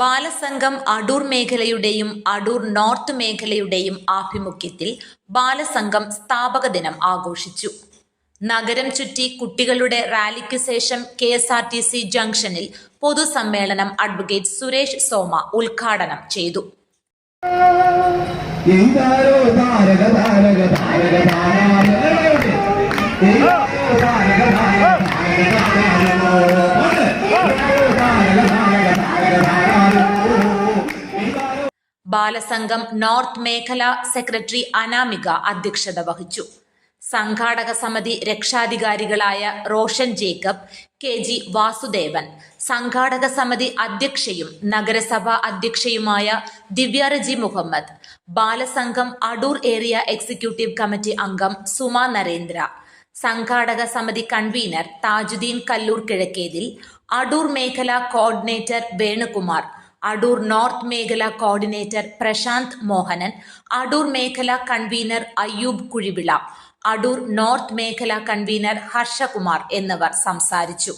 ബാലസംഘം അടൂർ മേഖലയുടെയും അടൂർ നോർത്ത് മേഖലയുടെയും ആഭിമുഖ്യത്തിൽ ബാലസംഘം സ്ഥാപക ദിനം ആഘോഷിച്ചു. നഗരം ചുറ്റി കുട്ടികളുടെ റാലിക്ക് ശേഷം K S R T C ജംഗ്ഷനിൽ പൊതുസമ്മേളനം അഡ്വക്കേറ്റ് സുരേഷ് സോമ ഉദ്ഘാടനം ചെയ്തു. താരക ബാലസംഘം നോർത്ത് മേഖല സെക്രട്ടറി അനാമിക അധ്യക്ഷത വഹിച്ചു. സംഘാടക സമിതി രക്ഷാധികാരികളായ Roshan Jacob K G Vasudevan സംഘാടക സമിതി അധ്യക്ഷയും നഗരസഭാ അധ്യക്ഷയുമായ Divyareji Muhammad Balasangham Adoor area executive committee അംഗം സുമ നരേന്ദ്ര സംഘാടക സമിതി കൺവീനർ താജുദ്ദീൻ കല്ലൂർ കിഴക്കേതിൽ അടൂർ മേഖല കോർഡിനേറ്റർ വേണുകുമാർ അടൂർ നോർത്ത് മേഖല കോർഡിനേറ്റർ പ്രശാന്ത് മോഹനൻ അടൂർ മേഖല കൺവീനർ അയ്യൂബ് കുഴിവിള അടൂർ നോർത്ത് മേഖല കൺവീനർ ഹർഷകുമാർ എന്നിവർ സംസാരിച്ചു.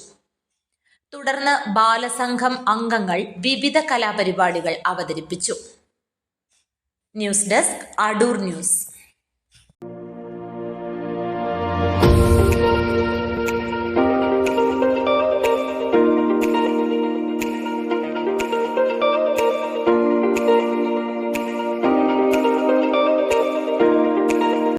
തുടർന്ന് ബാലസംഘം അംഗങ്ങൾ വിവിധ കലാപരിപാടികൾ അവതരിപ്പിച്ചു. News desk Adoor news.